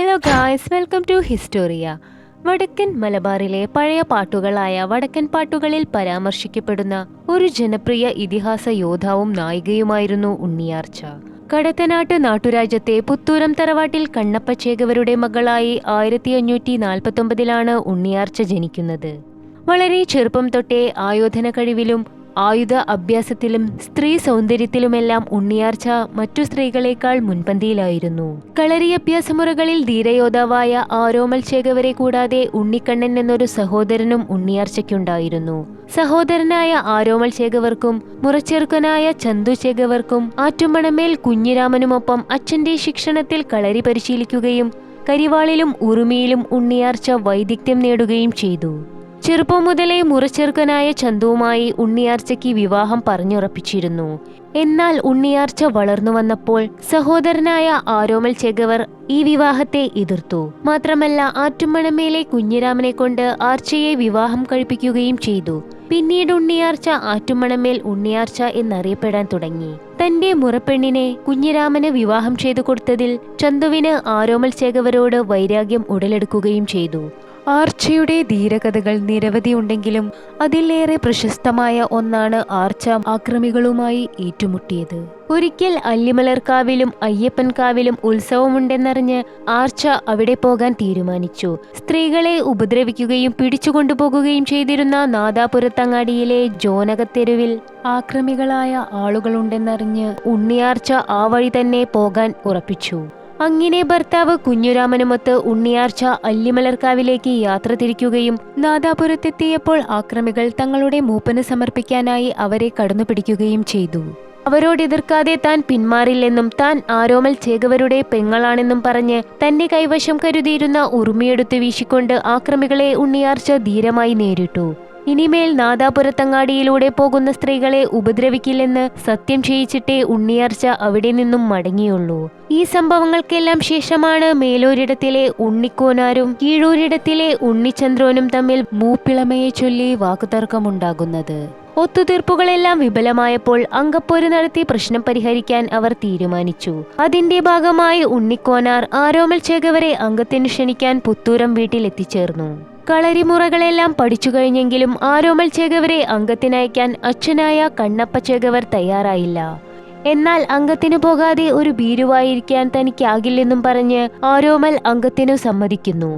Hello guys welcome to historia വടക്കൻ മലബാറിലെ പഴയ പാട്ടുകളായ വടക്കൻ പാട്ടുകളിൽ പരാമർശിക്കപ്പെടുന്ന ഒരു ജനപ്രിയ ഇതിഹാസ യോദ്ധാവും നായികയുമായിരുന്നു ഉണ്ണിയാർച്ച. കടത്തനാട്ട് നാട്ടുരാജ്യത്തെ പുത്തൂരം തറവാട്ടിൽ കണ്ണപ്പച്ചേകവരുടെ മകളായി ആയിരത്തി അഞ്ഞൂറ്റി നാൽപ്പത്തൊമ്പതിലാണ് ഉണ്ണിയാർച്ച ജനിക്കുന്നത്. വളരെ ചെറുപ്പം തൊട്ടേ ആയോധന കഴിവിലും ആയുധ അഭ്യാസത്തിലും സ്ത്രീ സൗന്ദര്യത്തിലുമെല്ലാം ഉണ്ണിയാർച്ച മറ്റു സ്ത്രീകളെക്കാൾ മുൻപന്തിയിലായിരുന്നു. കളരി അഭ്യാസമുറകളിൽ ധീരയോദ്ധാവായ ആരോമൽ ശേഖവരെ കൂടാതെ ഉണ്ണിക്കണ്ണൻ എന്നൊരു സഹോദരനും ഉണ്ണിയാർച്ചയ്ക്കുണ്ടായിരുന്നു. സഹോദരനായ ആരോമൽ ശേഖവർക്കും മുറച്ചെറുക്കനായ ചന്തു ശേഖവർക്കും ആറ്റുമണമേൽ കുഞ്ഞിരാമനുമൊപ്പം അച്ഛന്റെ ശിക്ഷണത്തിൽ കളരി പരിശീലിക്കുകയും കരിവാളിലും ഉറുമിയിലും ഉണ്ണിയാർച്ച വൈദഗ്ധ്യം നേടുകയും ചെയ്തു. ചെറുപ്പം മുതലേ മുറച്ചെറുക്കനായ ചന്തുവുമായി ഉണ്ണിയാർച്ചയ്ക്ക് വിവാഹം പറഞ്ഞുറപ്പിച്ചിരുന്നു. എന്നാൽ ഉണ്ണിയാർച്ച വളർന്നു വന്നപ്പോൾ സഹോദരനായ ആരോമൽ ചെഗവർ ഈ വിവാഹത്തെ എതിർത്തു. മാത്രമല്ല ആറ്റുമണമേലെ കുഞ്ഞിരാമനെ കൊണ്ട് ആർച്ചയെ വിവാഹം കഴിപ്പിക്കുകയും ചെയ്തു. പിന്നീട് ഉണ്ണിയാർച്ച ആറ്റുമണമേൽ ഉണ്ണിയാർച്ച എന്നറിയപ്പെടാൻ തുടങ്ങി. തന്റെ മുറപ്പെണ്ണിനെ കുഞ്ഞിരാമന് വിവാഹം ചെയ്തു കൊടുത്തതിൽ ചന്തുവിന് ആരോമൽ ചേകവരോട് വൈരാഗ്യം ഉടലെടുക്കുകയും ചെയ്തു. ആർച്ചയുടെ ധീരകഥകൾ നിരവധിയുണ്ടെങ്കിലും അതിലേറെ പ്രശസ്തമായ ഒന്നാണ് ആർച്ച ആക്രമികളുമായി ഏറ്റുമുട്ടിയത്. ഒരിക്കൽ അല്ലിമലർക്കാവിലും അയ്യപ്പൻകാവിലും ഉത്സവമുണ്ടെന്നറിഞ്ഞ് ആർച്ച അവിടെ പോകാൻ തീരുമാനിച്ചു. സ്ത്രീകളെ ഉപദ്രവിക്കുകയും പിടിച്ചുകൊണ്ടുപോകുകയും ചെയ്തിരുന്ന നാദാപുരത്തങ്ങാടിയിലെ ജോനകത്തെരുവിൽ ആക്രമികളായ ആളുകളുണ്ടെന്നറിഞ്ഞ് ഉണ്ണിയാർച്ച ആ വഴി തന്നെ പോകാൻ ഉറപ്പിച്ചു. അങ്ങനെ ഭർത്താവ് കുഞ്ഞുരാമനുമൊത്ത് ഉണ്ണിയാർച്ച അല്ലിമലർക്കാവിലേക്ക് യാത്ര തിരിക്കുകയും നാദാപുരത്തെത്തിയപ്പോൾ ആക്രമികൾ തങ്ങളുടെ മൂപ്പന് സമർപ്പിക്കാനായി അവരെ കടന്നു പിടിക്കുകയും ചെയ്തു. അവരോട് എതിർക്കാതെ താൻ പിന്മാറില്ലെന്നും താൻ ആരോമൽ ചേകവരുടെ പെങ്ങളാണെന്നും പറഞ്ഞ് തന്റെ കൈവശം കരുതിയിരുന്ന ഉറുമിയെടുത്ത് വീശിക്കൊണ്ട് ആക്രമികളെ ഉണ്ണിയാർച്ച ധീരമായി നേരിട്ടു. ഇനിമേൽ നാദാപുരത്തങ്ങാടിയിലൂടെ പോകുന്ന സ്ത്രീകളെ ഉപദ്രവിക്കില്ലെന്ന് സത്യം ചെയ്യിച്ചിട്ടേ ഉണ്ണിയാർച്ച അവിടെ നിന്നും മടങ്ങിയുള്ളൂ. ഈ സംഭവങ്ങൾക്കെല്ലാം ശേഷമാണ് മേലൂരിടത്തിലെ ഉണ്ണിക്കോനാരും കീഴൂരിടത്തിലെ ഉണ്ണിചന്ദ്രോനും തമ്മിൽ മൂപ്പിളമയെ ചൊല്ലി വാക്കുതർക്കമുണ്ടാകുന്നത്. ഒത്തുതീർപ്പുകളെല്ലാം വിഫലമായപ്പോൾ അങ്കപ്പോര് നടത്തി പ്രശ്നം പരിഹരിക്കാൻ അവർ തീരുമാനിച്ചു. അതിന്റെ ഭാഗമായി ഉണ്ണിക്കോനാർ ആരോമൽ ചേകവരെ അംഗത്തിന് ക്ഷണിക്കാൻ പുത്തൂരം വീട്ടിൽ എത്തിച്ചേർന്നു കളരിമുറകളെല്ലാം പഠിച്ചു കഴിഞ്ഞെങ്കിലും ആരോമൽ ചേകവരെ അംഗത്തിനയക്കാൻ അച്ഛനായ കണ്ണപ്പ ചേകവർ തയ്യാറായില്ല. എന്നാൽ അംഗത്തിനു പോകാതെ ഒരു ഭീരുവായിരിക്കാൻ തനിക്കാകില്ലെന്നും പറഞ്ഞ് ആരോമൽ അംഗത്തിനു സമ്മതിക്കുന്നു.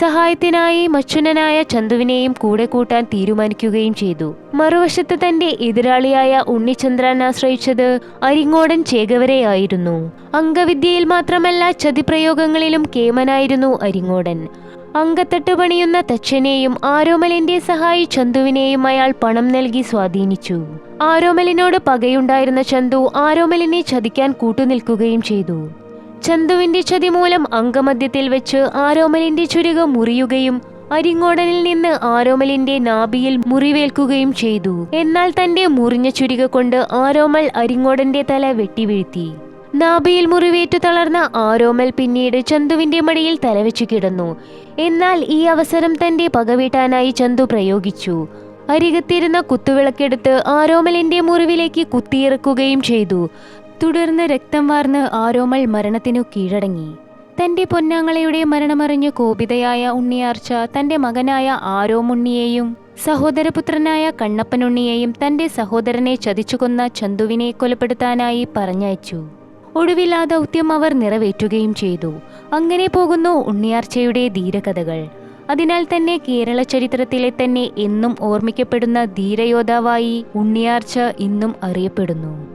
സഹായത്തിനായി മച്ചുനനായ ചന്തുവിനെയും കൂടെ കൂട്ടാൻ തീരുമാനിക്കുകയും ചെയ്തു. മറുവശത്ത് തന്റെ എതിരാളിയായ ഉണ്ണിചന്ദ്രൻ ആശ്രയിച്ചത് അരിങ്ങോടൻ ചേകവരെയായിരുന്നു അംഗവിദ്യയിൽ മാത്രമല്ല ചതിപ്രയോഗങ്ങളിലും കേമനായിരുന്നു അരിങ്ങോടൻ. അങ്കത്തട്ട് പണിയുന്ന തച്ചനെയും ആരോമലിന്റെ സഹായി ചന്തുവിനെയും അയാൾ പണം നൽകി സ്വാധീനിച്ചു. ആരോമലിനോട് പകയുണ്ടായിരുന്ന ചന്തു ആരോമലിനെ ചതിക്കാൻ കൂട്ടുനിൽക്കുകയും ചെയ്തു. ചന്തുവിന്റെ ചതി മൂലം അംഗമധ്യത്തിൽ വെച്ച് ആരോമലിന്റെ ചുരുക മുറിയുകയും അരിങ്ങോടനിൽ നിന്ന് ആരോമലിന്റെ നാഭിയിൽ മുറിവേൽക്കുകയും ചെയ്തു. എന്നാൽ തന്റെ മുറിഞ്ഞ ചുരിക കൊണ്ട് ആരോമൽ അരിങ്ങോടന്റെ തല വെട്ടിവീഴ്ത്തി. നാഭിയിൽ മുറിവേറ്റു തളർന്ന ആരോമൽ പിന്നീട് ചന്തുവിന്റെ മടിയിൽ തലവെച്ചു കിടന്നു. എന്നാൽ ഈ അവസരം തന്റെ പകവീട്ടാനായി ചന്തു പ്രയോഗിച്ചു. അരികത്തിരുന്ന കുത്തുവിളക്കെടുത്ത് ആരോമലിന്റെ മുറിവിലേക്ക് കുത്തിയിറക്കുകയും ചെയ്തു. തുടർന്ന് രക്തം വാർന്ന് ആരോമൽ മരണത്തിനു കീഴടങ്ങി. തന്റെ പൊന്നാങ്ങളയുടെ മരണമറിഞ്ഞ് കോപിതയായ ഉണ്ണിയാർച്ച തന്റെ മകനായ ആരോമുണ്ണിയെയും സഹോദരപുത്രനായ കണ്ണപ്പനുണ്ണിയെയും തന്റെ സഹോദരനെ ചതിച്ചുകൊന്ന ചന്തുവിനെ കൊലപ്പെടുത്താനായി പറഞ്ഞയച്ചു. ഒടുവിൽ ആ ദൗത്യം അവർ നിറവേറ്റുകയും ചെയ്തു. അങ്ങനെ പോകുന്നു ഉണ്ണിയാർച്ചയുടെ ധീരകഥകൾ. അതിനാൽ തന്നെ കേരള ചരിത്രത്തിലെ തന്നെ എന്നും ഓർമ്മിക്കപ്പെടുന്ന ധീരയോദ്ധാവായി ഉണ്ണിയാർച്ച ഇന്നും അറിയപ്പെടുന്നു.